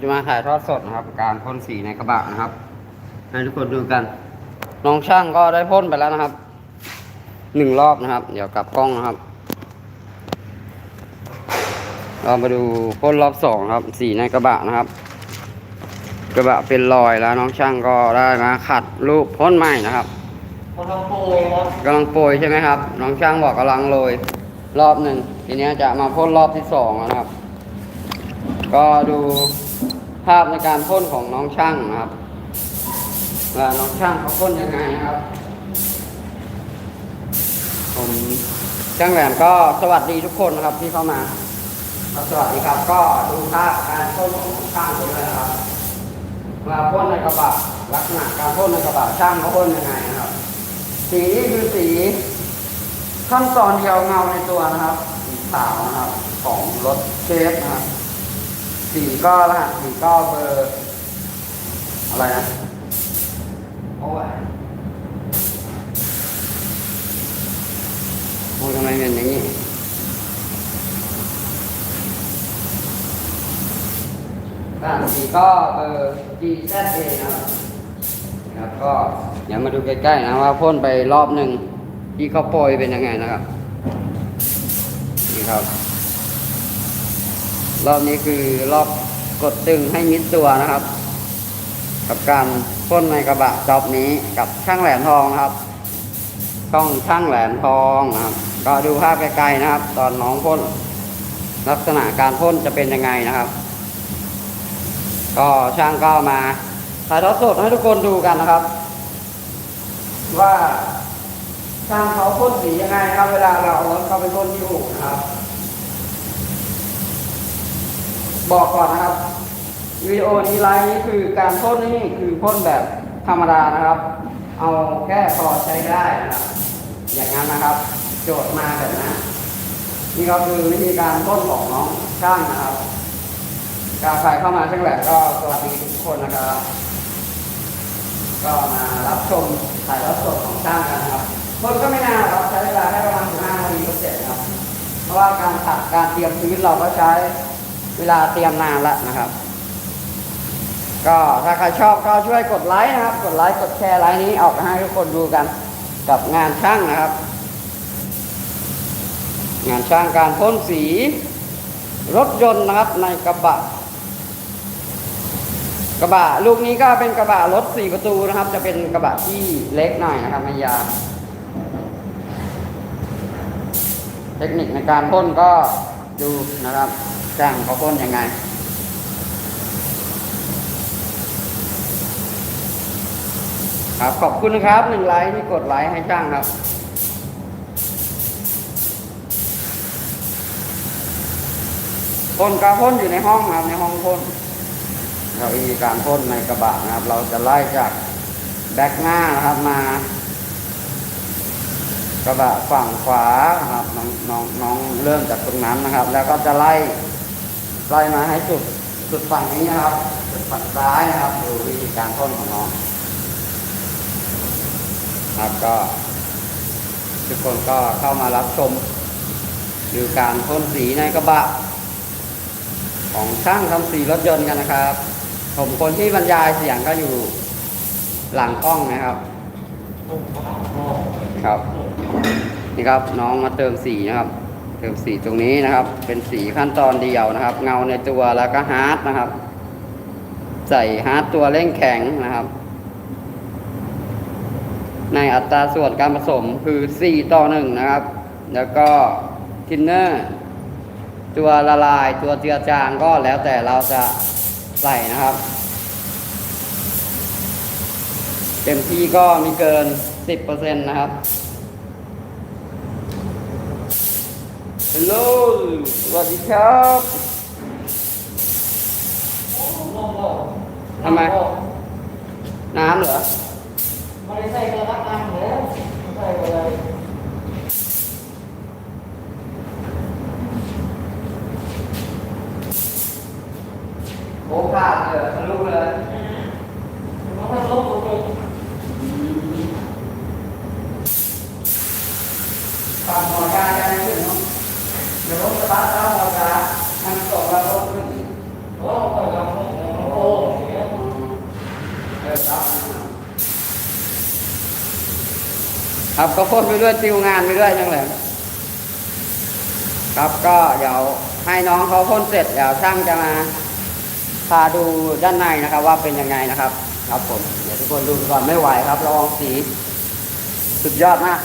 จะมาถ่ายทอดสดนะครับ การพ่นสีในกระบะนะครับ ให้ทุกคนดูกัน น้องช่างก็ได้พ่นไปแล้วนะครับหนึ่งรอบนะครับ เดี๋ยวกลับกล้องนะครับ เรามาดูพ่นรอบสองครับ สีในกระบะนะครับ กระบะเป็นรอยแล้วน้องช่างก็ได้มาขัดรูปพ่นใหม่นะครับคนทำโปรยครับกำลังโปรยใช่ไหมครับ น้องช่างบอกกำลังโรยรอบหนึ่งทีนี้จะมาพ่นรอบที่สองแล้วนะครับ ก็ดู ภาพในการพ่นของน้องช่างนะครับว่าน้องช่างเขาพ่นยังไงนะครับ ผมช่างแหลมก็สวัสดีทุกคนนะครับที่เข้ามาครับสวัสดีครับ ก็ดูภาพการพ่นของช่างผมเลยนะครับว่าพ่นในกระบะลักษณะการพ่นในกระบะช่างเขาพ่นยังไงนะครับ สีนี้คือสีขั้นตอนเดียวเงาในตัวนะครับสีขาวนะครับ ของรถเชฟนะครับ สีก็รหัสสี่ก็เบอร์อะไรนะโอ้ยโอ้ยทำไมเป็นอย่างนี้รหัสสีก็เบอร์ GZA นะครับครับก็เดี๋ยวมาดูใกล้ๆนะว่าพ่นไปรอบหนึ่งที่เขาโปรยเป็นยังไงนะครับนี่ครับ รอบนี้คือรอบกดตึงให้มิดตัวนะครับ กับการพ่นในกระบะจอบนี้กับช่างแหลมทองนะครับช่องช่างแหลมทองนะครับ ก็ดูภาพไกลๆนะครับ ตอนน้องพ่นลักษณะการพ่นจะเป็นยังไงนะครับ ก็ช่างก็มาถ่ายทอดสดให้ทุกคนดูกันนะครับ ว่าช่างเขาพ่นสียังไงครับ เวลาเราเอารถเข้าไปพ่นที่อู่นะครับ บอกก่อนนะครับวิดีโอนี้ไลฟ์นี้คือการพ่นนี่คือพ่นแบบธรรมดานะครับ เอาแค่พอใช้ได้นะครับอย่างนั้นนะครับ โจทย์มาแบบนั้นนี่ก็คือวิธีการพ่นของน้องช่างนะครับการใครเข้ามาช่างแหลกก็สวัสดีทุกคนนะครับ ก็มารับชมถ่ายรับสดของช่างกันนะครับคนก็ไม่นานครับใช้เวลาแค่ประมาณ15นาทีก็เสร็จครับ เพราะว่าการตัดการเตรียมชีวิตเราก็ใช้ เวลาเตรียมนานแล้วนะครับ ก็ถ้าใครชอบก็ช่วยกดไลค์นะครับ กดไลค์กดแชร์ไลค์นี้ออกมาให้ทุกคนดูกันกับงานช่างนะครับ งานช่างการพ่นสี รถยนต์นะครับในกระบะกระบะลูกนี้ก็เป็นกระบะรถสี่ประตูนะครับ จะเป็นกระบะที่เล็กหน่อยนะครับไม่ยาวเทคนิคในการพ่นก็ดูนะครับ ช่างเขาพ่นยังไง ครับขอบคุณนะครับหนึ่งไลค์ที่กดไลค์ให้ช่างครับพ่นกรพ่นอยู่ในห้องครับในห้องพ่นเราวิธีการพ่นในกระบะนะครับ เราจะไล่จากแบ็กหน้านะครับมากระบะฝั่งขวาครับน้องน้องน้องเริ่มจากตรงนั้นนะครับ แล้วก็จะไล่ ไล่มาให้สุดสุดฝั่งนี้นะครับสุดฝั่งซ้ายนะครับดูวิธีการพ่นของน้องครับก็ ทุกคนก็เข้ามารับชมดูการพ่นสีในกระบะ ของช่างทำสีรถยนต์กันนะครับ ผมคนที่บรรยายเสียงก็อยู่หลังกล้องนะครับ ครับ นี่ครับน้องมาเติมสีนะครับ เติมสีตรงนี้นะครับ เป็นสีขั้นตอนเดียวนะครับ เงาในตัวแล้วก็ฮาร์ดนะครับ ใส่ฮาร์ดตัวเร่งแข็งนะครับ ในอัตราส่วนการผสมคือ 4 ต่อ 1 นะครับ แล้วก็ทินเนอร์ตัวละลายตัวเจือจางก็แล้วแต่เราจะใส่นะครับ เต็มที่ก็มีเกิน 10%นะครับ ฮัลโหลสวัสดีครับทำไม น้ำเหรอไม่ได้ใส่กระดักน้ำแล้วใส่อะไรโอ้ขาดเลยทะลุเลย มันก็ลบหมดเลย ฝั่งหัวกาจะไม่ขึ้นเนาะเดี๋ยวรถสตาร์ทแล้วหัวกามันตกแล้วรถขึ้น โอ้ก็ยังไม่ ครับก็พ่นไปด้วยติวงานไปด้วยจังเลยครับก็เดี๋ยวให้น้องเขาพ่นเสร็จเดี๋ยวช่างจะมาพาดูด้านในนะครับ ว่าเป็นยังไงนะครับ ครับผมเดี๋ยวทุกคนดูก่อนไม่ไหวครับรองสี สุดยอดมาก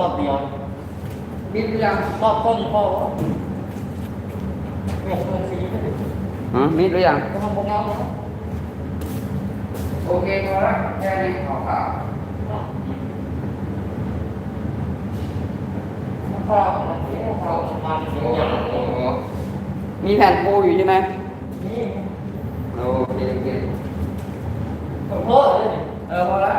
รอบเดียวมิดหรือยังรอบต้นพ่อเนี่ยมันสีไม่ได้ฮะมิดหรือยังโปรแกรมนะโอเคพอล้แค่นี้ขอข่าวพ่อมันเสียพ่อมันเสียอย่างนี้มีแผ่นปูอยู่ใช่ไหม นี่ โอเคโอเค พ่อเลย เออพอละ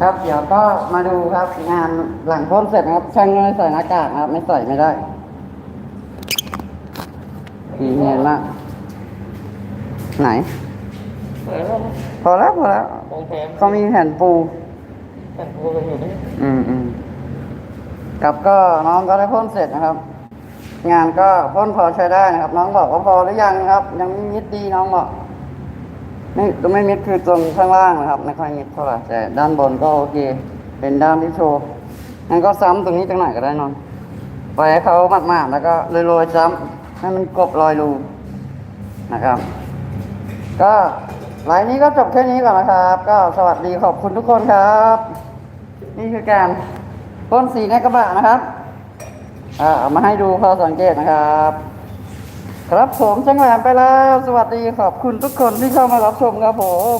ครับ เดี๋ยวก็มาดูครับงานหลังพ่นเสร็จนะครับ ช่างไม่ใส่หน้ากากนะครับ ไม่ใส่ไม่ได้ดีเห็นละไหน เปิดแล้วพอแล้วพอแล้วโรงแรมเขามีแผ่นปูแต่ปูกันอยู่นี่อืมอืมครับก็น้องก็ได้พ่นเสร็จนะครับ งานก็พ่นพอใช้ได้นะครับ น้องบอกว่าพอหรือยังครับ ยังไม่มิดดีน้องบอก นี่ตรงไม่มิดคือตรงข้างล่างนะครับ ไม่ค่อยมิดเท่าไหร่แต่ด้านบนก็โอเค เป็นด้านที่โชว์งั้นก็ซ้ำตรงนี้จังหน่อยก็ได้น้องปให้เขามาดๆแล้วก็โรยๆซ้ำให้มันกบรอยรูนะครับ ก็ไลน์นี้ก็จบแค่นี้ก่อนนะครับ ก็สวัสดีขอบคุณทุกคนครับ นี่คือการพ่นสีในกระบะนะครับอ่าเอามาให้ดูพอสังเกตนะครับ ครับผมจังหวะไปแล้ว สวัสดีขอบคุณทุกคนที่เข้ามารับชมครับผม